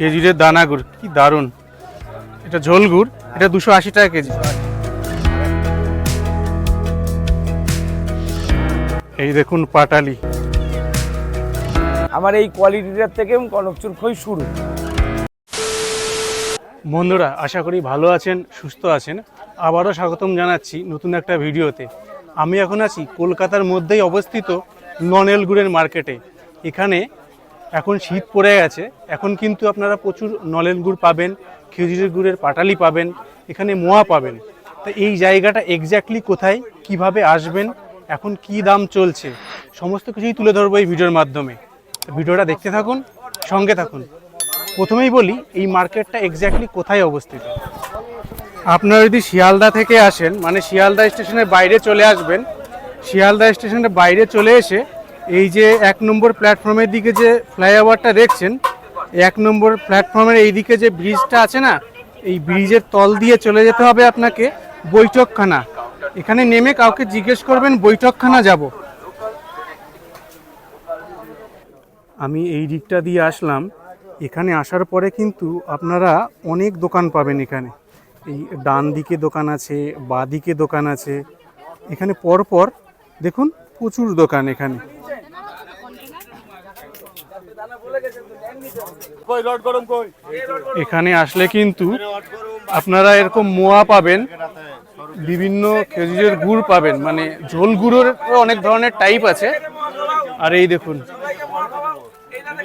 খেজুরের দানা গুড় কি দারুণ। এটা ঝোল গুড় এটা দুশো আশি টাকা কেজি। এই দেখুন পাটালি। আমার এই কোয়ালিটিটার থেকে কনকচুর খই শুরু। বন্ধুরা আশা করি ভালো আছেন সুস্থ আছেন। আবারও স্বাগতম জানাচ্ছি নতুন একটা ভিডিওতে। আমি এখন আছি কলকাতার মধ্যেই অবস্থিত ননেল গুড়ের মার্কেটে। এখানে এখন শীত পড়ে গেছে। এখন কিন্তু আপনারা প্রচুর নলেন গুড় পাবেন, খেজুরের গুড়ের পাটালি পাবেন, এখানে মোয়া পাবেন। তো এই জায়গাটা এক্স্যাক্টলি কোথায়, কীভাবে আসবেন, এখন কি দাম চলছে, সমস্ত কিছুই তুলে ধরবো এই ভিডিওর মাধ্যমে। ভিডিওটা দেখতে থাকুন, সঙ্গে থাকুন। প্রথমেই বলি, এই মার্কেটটা এক্স্যাক্টলি কোথায় অবস্থিত? আপনারা যদি শিয়ালদা থেকে আসেন মানে শিয়ালদা স্টেশনের বাইরে চলে আসবেন, শিয়ালদা স্টেশনের বাইরে চলে এসে এই যে এক নম্বর প্ল্যাটফর্মের দিকে যে ফ্লাইওভারটা দেখছেন, এক নম্বর প্ল্যাটফর্মের এই দিকে যে ব্রিজটা আছে না, এই ব্রিজের তল দিয়ে চলে যেতে হবে আপনাকে, বৈঠকখানা। এখানে নেমে কাউকে জিজ্ঞেস করবেন, বৈঠকখানা যাব। আমি এই দিকটা দিয়ে আসলাম। এখানে আসার পরে কিন্তু আপনারা অনেক দোকান পাবেন এখানে। এই ডান দিকে দোকান আছে, বাঁ দিকে দোকান আছে। এখানে পরপর দেখুন প্রচুর দোকান এখানে। এখানে আসলে কিন্তু আপনারা এরকম মোয়া পাবেন, বিভিন্ন খেজুরের গুড় পাবেন মানে ঝোল গুড়ের অনেক ধরনের টাইপ আছে। আর এই দেখুন,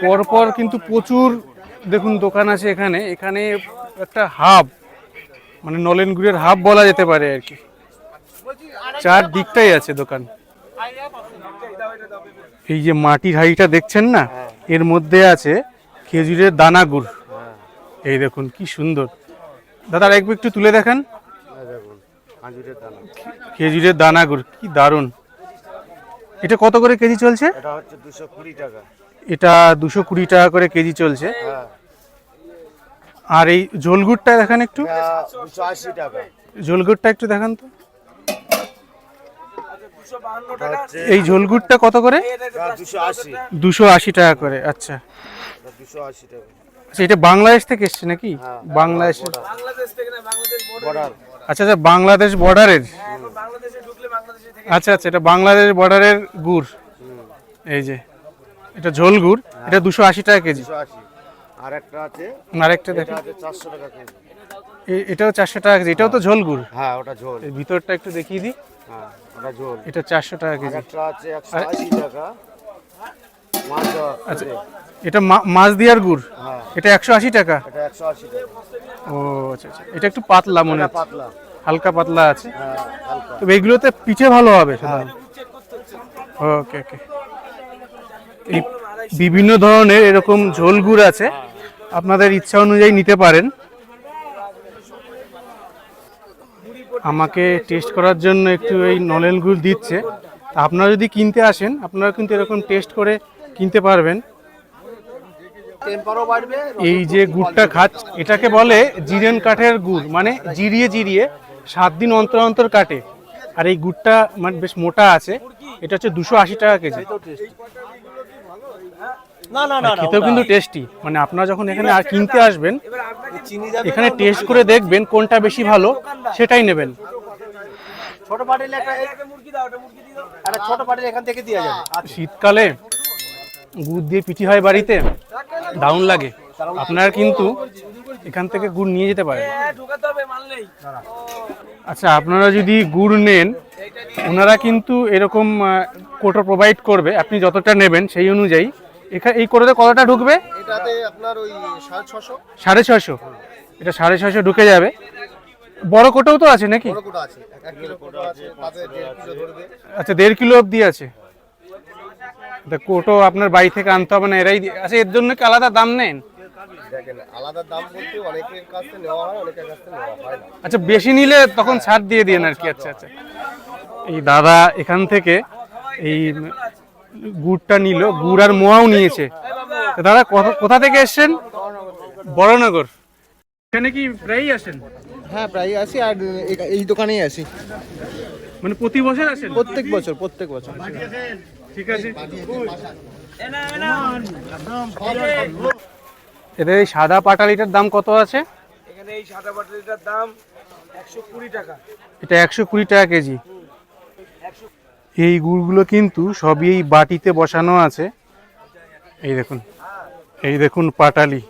পরপর কিন্তু প্রচুর, দেখুন দোকান আছে এখানে এখানে একটা হাব মানে নলেন গুড়ের হাব বলা যেতে পারে আর কি। চার দিকটাই আছে দোকান। এই যে মাটির হাঁড়িটা দেখছেন না? এর মধ্যে আছে খেজুরের দানা গুড়। এই দেখুন কি সুন্দর। দাদা একবার একটু তুলে দেখান। খেজুরের দানা। গুড় কি দারুণ। এটা কত করে কেজি চলছে? এটা দুশো কুড়ি টাকা। করে কেজি চলছে। হ্যাঁ। আর এই ঝোলগুড়টা দেখান একটু। ঝোলগুড়টা একটু দেখান তো। এই ঝোলগুড়টা কত করে? দুশো আশি। দুশো আশি টাকা করে আচ্ছা। আচ্ছা এটা বাংলাদেশ থেকে এসছে নাকি? হ্যাঁ, বর্ডার। আচ্ছা আচ্ছা বাংলাদেশ বর্ডারের? আচ্ছা আচ্ছা এটা বাংলাদেশ বর্ডারের গুড়। এই যে এটা ঝোল গুড় এটা দুশো আশি টাকা কেজি। দুশো আশি। আর একটা আছে আরেকটা আছে চারশো টাকা কেজি। এটাও চারশো টাকা কেজি এটাও তো ঝোল গুড়। হ্যাঁ ওটা ঝোল। ভিতরটা একটু দেখিয়ে দিই। হ্যাঁ। এটা চারশো টাকা কেজি। আচ্ছা এটা মাছ দিয়ার গুড়? হ্যাঁ। এটা একশো আশি টাকা? ও আচ্ছা আচ্ছা। এটা একটু পাতলা মনে পাতলা। হালকা পাতলা আছে। হ্যাঁ তবে এগুলোতে পিঠে ভালো হবে ওকে ওকে। এই বিভিন্ন ধরনের এরকম ঝোল গুড় আছে। আপনাদের ইচ্ছা অনুযায়ী নিতে পারেন। আমাকে টেস্ট করার জন্য একটু এই নলেন গুড় দিচ্ছে। তা আপনারা যদি কিনতে আসেন, আপনারা কিন্তু এরকম টেস্ট করে কিনতে পারবেন। এই যে গুড়টা খাচ্ছে, এটাকে বলে জিরেন কাঠের গুড় মানে জিরিয়ে জিরিয়ে সাত দিন অন্তর অন্তর কাটে। আর এই গুড়টা মানে বেশ মোটা আছে, এটা হচ্ছে দুশো আশি টাকা কেজি। না না আর খেতেও কিন্তু টেস্টি মানে আপনারা যখন এখানে আর কিনতে আসবেন এখানে টেস্ট করে দেখবেন কোনটা বেশি ভালো সেটাই নেবেন। ছোট পাটিল একটা একটা ছোট পাটিল এখান থেকে দেওয়া যাবে। শীতকালে গুড় দিয়ে পিঠি হয় বাড়িতে দারুণ লাগে। আপনারা কিন্তু এখান থেকে গুড় নিয়ে যেতে পারেন। আচ্ছা আপনারা যদি গুড় নেন ওনারা কিন্তু এরকম কোটো প্রোভাইড করবে আপনি যতটা নেবেন সেই অনুযায়ী। এখানে এই কোটোতে কতটা ঢুকবে? এটাতে আপনার ওই সাড়ে ছশো। এটা সাড়ে ছশো ঢুকে যাবে। বড় কোটোও তো আছে নাকি? আচ্ছা দেড় কিলো অবধি আছে। কোটো আপনার বাড়ি থেকে আনতে হবে না এরাই আচ্ছা এর জন্য কি আলাদা দাম নেন? আলাদা দাম বলতে অনেকের কাছ নেওয়া হয় অনেকের কাছ নেওয়া হয় না। আচ্ছা বেশি নিলে তখন ছাড় দিয়ে দিন আর কি আচ্ছা আচ্ছা। এই দাদা এখান থেকে এই গুড়টা নিল গুড় আর মোয়াও নিয়েছে। দাদা কোথা থেকে এসছেন? বড়নগর। এখানে কি প্রায়ই আসেন? হ্যাঁ প্রায় আসি আর এই দোকানেই আসি। মানে প্রতি বছর আসেন? প্রত্যেক বছর প্রত্যেক বছর। ঠিক আছে। এদের এই সাদা পাটালিটার দাম কত আছে? এখানে এই সাদা পাটালিটার দাম একশো কুড়ি টাকা। এটা একশো কুড়ি টাকা কেজি। এই গুড়গুলো কিন্তু সবই এই বাটিতে বসানো আছে। এই দেখুন এই দেখুন পাটালি।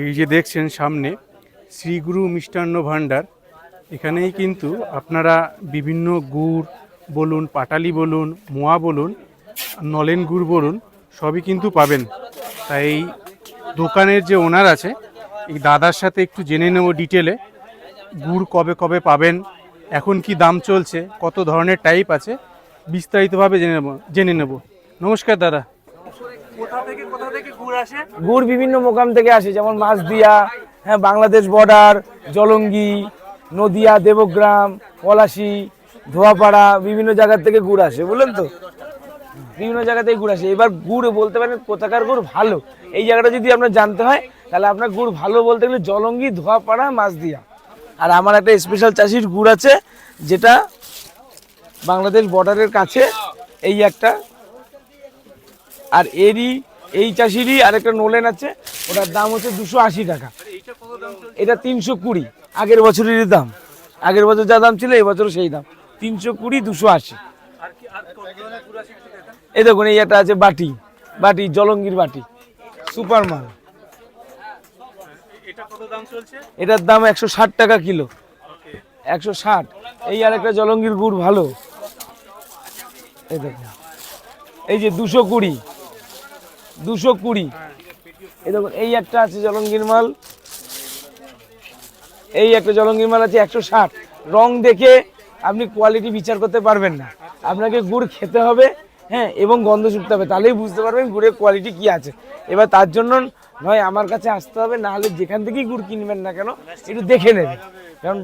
এই যে দেখছেন সামনে, শ্রীগুরু মিষ্টান্ন ভাণ্ডার। এখানেই কিন্তু আপনারা বিভিন্ন গুড় বলুন, পাটালি বলুন, মোয়া বলুন, নলেন গুড় বলুন, সবই কিন্তু পাবেন। তাই এই দোকানের যে ওনার আছে, এই দাদার সাথে একটু জেনে নেব ডিটেলে। গুড় কবে কবে পাবেন এখন কি দাম চলছে কত ধরনের টাইপ আছে বিস্তারিতভাবে জেনে নেব জেনে নেব। নমস্কার দাদা। থেকে কোথা গুড় গুড় বিভিন্ন মোকাম থেকে আসে যেমন মাছদিয়া হ্যাঁ বাংলাদেশ বর্ডার জলঙ্গি নদিয়া দেবগ্রাম পলাশি ধোয়াপাড়া বিভিন্ন জায়গার থেকে গুড় আসে বুঝলেন তো? বিভিন্ন জায়গা থেকে গুড় আসে। এবার গুড় বলতে পারেন কোথাকার গুড় ভালো। এই জায়গাটা যদি আপনার জানতে হয় তাহলে আপনার গুড় ভালো বলতে গেলে জলঙ্গি ধোয়াপাড়া মাছদিয়া। আর আমার একটা স্পেশাল চাষির গুড় আছে, যেটা বাংলাদেশ বর্ডারের কাছে, এই একটা। আর এরই, এই চাষিরই আরেকটা নোলেন আছে, ওটার দাম হচ্ছে দুশো আশি টাকা। এটা তিনশো কুড়ি, আগের বছরেরই দাম। আগের বছর যা দাম ছিল এই বছর সেই দাম। তিনশো কুড়ি, দুশো আশি। এই দেখুন, এই একটা আছে বাটি বাটি, জলঙ্গির বাটি। সুপার মাল এটা কত দাম চলছে এটার দাম একশো ষাট টাকা কিলো। একশো ষাট। এই আর একটা জলঙ্গির গুড় ভালো। এই যে দুশো কুড়ি। দুশো কুড়ি। এই দেখুন এই একটা আছে জলঙ্গির মাল। এই একটা জলঙ্গির মাল আছে একশো ষাট। রং দেখে আপনি কোয়ালিটি বিচার করতে পারবেন না। আপনাকে গুড় খেতে হবে। হ্যাঁ এবং গন্ধ শুকতে হবে তাহলেই বুঝতে পারবেন গুড়ের কোয়ালিটি কি আছে। এবার তার জন্য নয় আমার কাছে আসতে হবে না হলে যেখান থেকেই গুড় কিনবেন না কেন একটু দেখে নেবেন। কারণ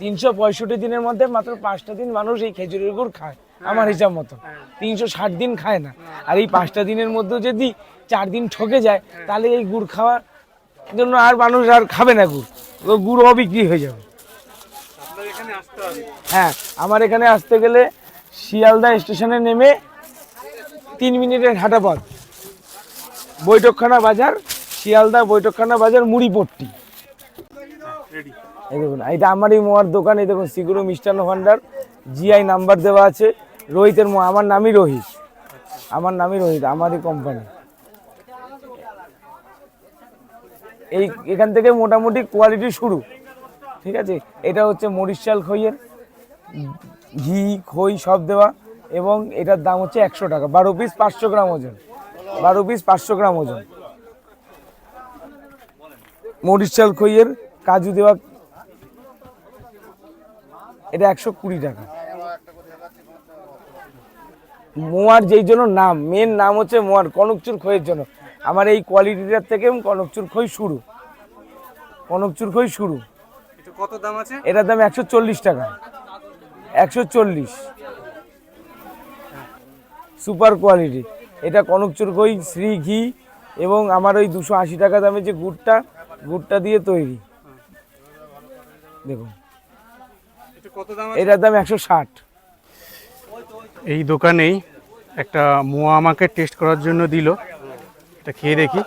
তিনশো পঁয়ষট্টি দিনের মধ্যে মাত্র পাঁচটা দিন মানুষ এই খেজুরের গুড় খায় আমার হিসাব মতো। তিনশো ষাট দিন খায় না। আর এই পাঁচটা দিনের মধ্যে যদি চার দিন ঠকে যায় তাহলে এই গুড় খাওয়ার জন্য আর মানুষ আর খাবে না গুড় ও গুড় অবিক্রি হয়ে যাবে। হ্যাঁ আমার এখানে আসতে গেলে শিয়ালদা স্টেশনে নেমে তিন মিনিটের হাঁটা পথ। বৈঠকখানা বাজার শিয়ালদা বৈঠকখানা বাজার মুড়িপট্টি। এই দেখুন এটা আমারই মোয়ার দোকান এই দেখুন সিগুরু মিষ্টান্ন ভান্ডার। জিআই নাম্বার দেওয়া আছে রোহিতের মোয়া। আমার নামই রোহিত। আমার নামই রোহিত আমারই কোম্পানি এই এখান থেকে মোটামুটি কোয়ালিটি শুরু। ঠিক আছে? এটা হচ্ছে মরিশাল খইয়ের ঘি খই সব দেওয়া এবং এটার দাম হচ্ছে একশো টাকা। বারো পিস পাঁচশো গ্রাম ওজন। বারো পিস পাঁচশো গ্রাম ওজন। মরিচ চাল খইয়ের কাজু দেওয়া। এটা একশো কুড়ি টাকা। মোয়ার যেই জন্য নাম মেন নাম হচ্ছে মোয়ার কনকচুর খইয়ের জন্য। আমার এই কোয়ালিটিটার থেকে কনকচুর খই শুরু। কনকচুর খই শুরু। কত দাম আছে? এটার দাম একশো চল্লিশ টাকা। একশো চল্লিশ। Super quality. এটা কনকচুর খই শ্রী ঘি এবং আমার ওই দুশো আশি টাকা দামের যে গুড়টা গুড়টা দিয়ে তৈরি। দেখুন। এটা কত দাম এটার দাম একশো ষাট। এই দোকানেই একটা মোয়া আমাকে টেস্ট করার জন্য দিল। এটা খেয়ে দেখি।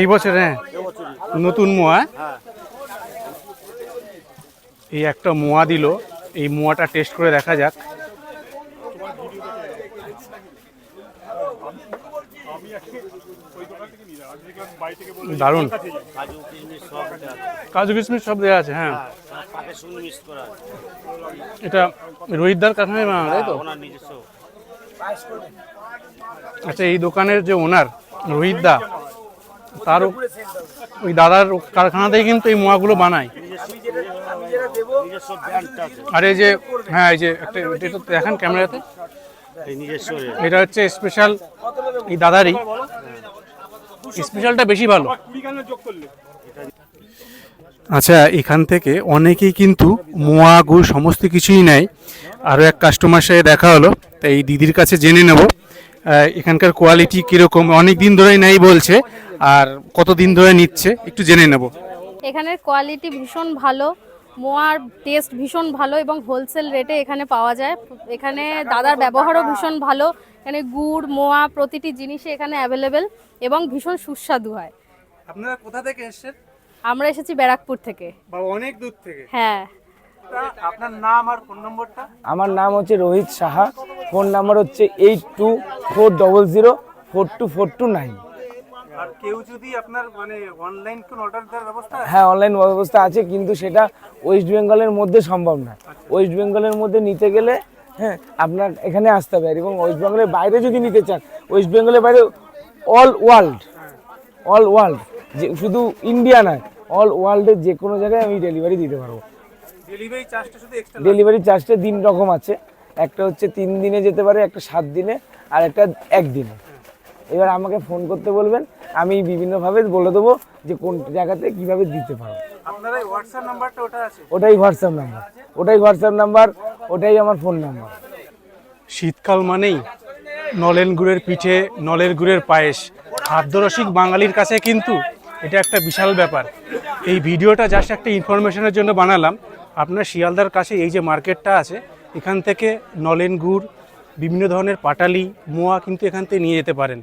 এই বছর হ্যাঁ। নতুন মোয়া এই একটা মোয়া দিল। এই মোয়াটা টেস্ট করে দেখা যাক। দারুণ। কাজু কিশমিশ সব দেওয়া আছে হ্যাঁ। এটা রোহিতদার কারখানায় বানানো, তাই তো? আচ্ছা এই দোকানের যে ওনার রোহিতদা, তার ওই দাদার কারখানাতেই কিন্তু এই মোয়াগুলো বানায়। আর এই যে হ্যাঁ এই যে একটা এটা দেখান ক্যামেরাতে। এটা হচ্ছে স্পেশাল এই দাদারই। স্পেশালটা বেশি ভালো। আচ্ছা এখান থেকে অনেকেই কিন্তু মোয়া গুড় সমস্ত কিছুই নেয়। আরও এক কাস্টমার সাথে দেখা হলো তাই এই দিদির কাছে জেনে নেব এখানকার কোয়ালিটি কীরকম অনেক দিন ধরেই নেই বলছে আর কত দিন ধরে নিচ্ছে একটু জেনে নেব। এখানের কোয়ালিটি ভীষণ ভালো। মোয়ার টেস্ট ভীষণ ভালো এবং হোলসেল রেটে এখানে পাওয়া যায়। এখানে দাদার ব্যবহারও ভীষণ ভালো। এখানে গুড় মোয়া প্রতিটি জিনিসই এখানে অ্যাভেলেবেল এবং ভীষণ সুস্বাদু হয়। আপনারা কোথা থেকে এসেছেন? আমরা এসেছি ব্যারাকপুর থেকে। বা অনেক দূর থেকে। হ্যাঁ। আপনার নাম আর ফোন নম্বরটা আমার নাম হচ্ছে রোহিত সাহা। ফোন নাম্বার হচ্ছে eight two four double zero four two four two nine আর কেউ যদি আপনার মানে অনলাইন কোন অর্ডার দেওয়ার ব্যবস্থা হ্যাঁ অনলাইন ব্যবস্থা আছে কিন্তু সেটা ওয়েস্ট বেঙ্গলের মধ্যে সম্ভব না। ওয়েস্ট বেঙ্গলের মধ্যে নিতে গেলে হ্যাঁ আপনার এখানে আসতে হবে। আর এবং ওয়েস্ট বেঙ্গলের বাইরে যদি নিতে চান ওয়েস্ট বেঙ্গলের বাইরে অল ওয়ার্ল্ড অল ওয়ার্ল্ড যে শুধু ইন্ডিয়া নয় অল ওয়ার্ল্ডের যে কোনো জায়গায় আমি ডেলিভারি দিতে পারব। ডেলিভারি চার্জটা শুধু এক্সট্রা ডেলিভারি চার্জটা তিন রকম আছে। একটা হচ্ছে তিন দিনে যেতে পারে একটা সাত দিনে আর একটা একদিনে এবার আমাকে ফোন করতে বলবেন আমি বিভিন্নভাবে বলে দেবো যে কোন জায়গাতে কীভাবে দিতে পারব আপনার হোয়াটসঅ্যাপ নাম্বারটা ওটাই হোয়াটসঅ্যাপ নাম্বার ওটাই হোয়াটসঅ্যাপ নাম্বার ওটাই আমার ফোন নাম্বার শীতকাল মানেই নলেন গুড়ের পিঠে নলের গুড়ের পায়েস। খাদ্যরসিক বাঙালির কাছে কিন্তু এটা একটা বিশাল ব্যাপার। এই ভিডিওটা জাস্ট একটা ইনফরমেশনের জন্য বানালাম। আপনার শিয়ালদার কাছে এই যে মার্কেটটা আছে এখান থেকে নলেন গুড় বিভিন্ন ধরনের পাটালি মোয়া কিন্তু এখান থেকে নিয়ে যেতে পারেন।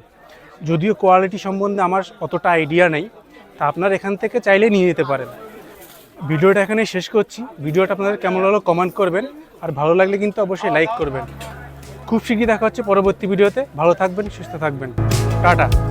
যদিও কোয়ালিটি সম্বন্ধে আমার অতটা আইডিয়া নেই, তা আপনার এখান থেকে চাইলে নিয়ে যেতে পারেন। ভিডিওটা এখানে শেষ করছি। ভিডিওটা আপনাদের কেমন হলো কমেন্ট করবেন, আর ভালো লাগলে কিন্তু অবশ্যই লাইক করবেন। খুব শীঘ্রই দেখা হচ্ছে পরবর্তী ভিডিওতে। ভালো থাকবেন, সুস্থ থাকবেন। টাটা।